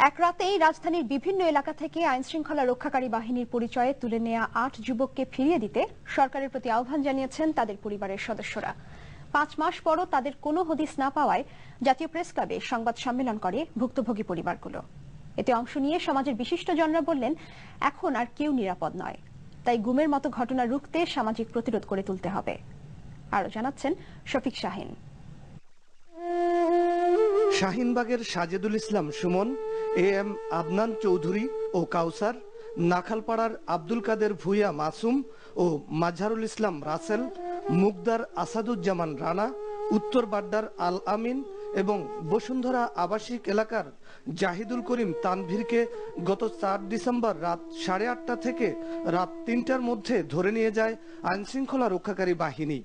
এক রাতেই রাজধানীর বিভিন্ন এলাকা থেকে আইন শৃঙ্খলা রক্ষাকারী বাহিনীর পরিচয়ে তুলে নেওয়া আট যুবককে ফিরিয়ে দিতে সরকারের প্রতি আহ্বান জানিয়েছেন তাদের পরিবারের সদস্যরা। পাঁচ মাস পরও তাদের কোনো হদিস না পাওয়ায় জাতীয় প্রেস ক্লাবে সংবাদ সম্মেলন করে ভুক্তভোগী পরিবারগুলো। এতে অংশ নিয়ে সমাজের বিশিষ্টজনরা বললেন, এখন আর কেউ নিরাপদ নয়। তাই গুমের মতো ঘটনা রুখতে সামাজিক প্রতিরোধ করে তুলতে হবে। আরও জানাচ্ছেন শফিক শাহিন। শাহিনবাগের সাজেদুল ইসলাম সুমন এ এম আদনান চৌধুরী ও কাউসার, নাখালপাড়ার আব্দুল কাদের ভুইয়া মাসুম ও মাঝারুল ইসলাম রাসেল, মুগদার আসাদুজ্জামান রানা, উত্তর বাড্ডার আল আমিন এবং বসুন্ধরা আবাসিক এলাকার জাহিদুল করিম তানভীরকে গত চার ডিসেম্বর রাত সাড়ে আটটা থেকে রাত তিনটার মধ্যে ধরে নিয়ে যায় আইনশৃঙ্খলা রক্ষাকারী বাহিনী।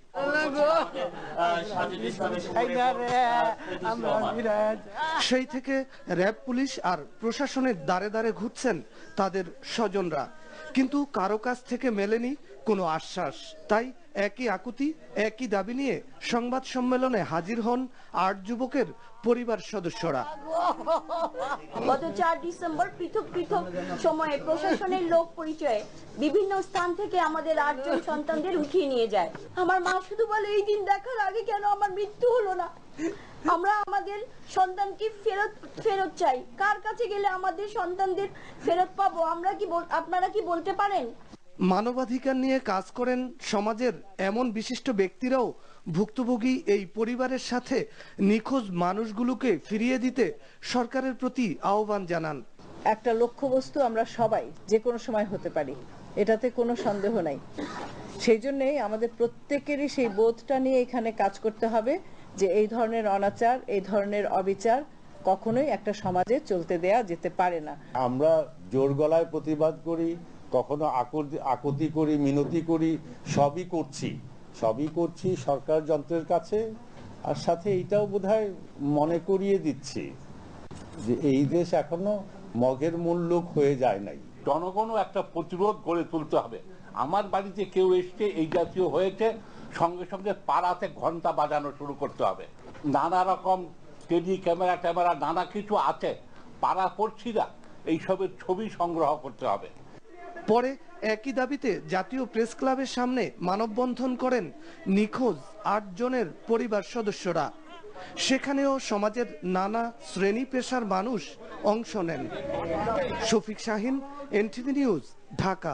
সেই থেকে র্যাব পুলিশ আর প্রশাসনের দ্বারে দ্বারে ঘুরছেন তাদের স্বজনরা। কিন্তু কারও কাছ থেকে মেলেনি কোনো আশ্বাস। তাই একই আকুতি, একই দাবি নিয়ে সংবাদ সম্মেলনে হাজির হন আট যুবকের পরিবার সদস্যরা। গত চার ডিসেম্বর পৃথক পৃথক সময়ে প্রশাসনের লোক পরিচয়ে বিভিন্ন স্থান থেকে আমাদের আটজন সন্তানদের উঠিয়ে নিয়ে যায়। আমার মা শুধু বলে, এই দিন দেখার আগে কেন আমার মৃত্যু হলো না? আমরা আমাদের সন্তানকে ফেরত ফেরত চাই। কার কাছে গেলে আমাদের সন্তানদের ফেরত পাবো? আমরা কি বল- আপনারা কি বলতে পারেন? মানবাধিকার নিয়ে কাজ করেন সমাজের এমন বিশিষ্ট ব্যক্তিরাও ভুক্তভোগী এই পরিবারের সাথে নিখোঁজ মানুষগুলোকে ফিরিয়ে দিতে সরকারের প্রতি আহ্বান জানান। একটা লক্ষ্যবস্তু আমরা সবাই যে কোনো সময় হতে পারি। এটাতে কোনো সন্দেহ নাই। সেই জন্যেই আমাদের প্রত্যেকেরই সেই বোধটা নিয়ে এখানে কাজ করতে হবে। যে এই ধরনের অনাচার এই ধরনের অবিচার কখনোই একটা সমাজে চলতে দেয়া যেতে পারে না। আমরা জোর গলায় প্রতিবাদ করি কখনো আকুতি- আকুতি করি মিনতি করি সবই করছি। সবই করছি সরকার যন্ত্রের কাছে আর সাথে এইটাও বোধহয় মনে করিয়ে দিচ্ছি যে এই দেশ এখনও মগের মূল লোক হয়ে যায় নাই। জনগণও একটা প্রতিরোধ গড়ে তুলতে হবে। আমার বাড়িতে কেউ এসছে এই জাতীয় হয়েছে সঙ্গে সঙ্গে পাড়াতে ঘণ্টা বাজানো শুরু করতে হবে। নানা রকম টেলি ক্যামেরা ট্যামেরা, নানা কিছু আছে। পাড়া পড়ছিরা এইসবের ছবি সংগ্রহ করতে হবে। পরে একই দাবিতে জাতীয় প্রেস ক্লাবের সামনে মানববন্ধন করেন নিখোঁজ আট জনের পরিবার সদস্যরা। সেখানেও সমাজের নানা শ্রেণি পেশার মানুষ অংশ নেন। Shafiq Shahin, NTV news, Dhaka.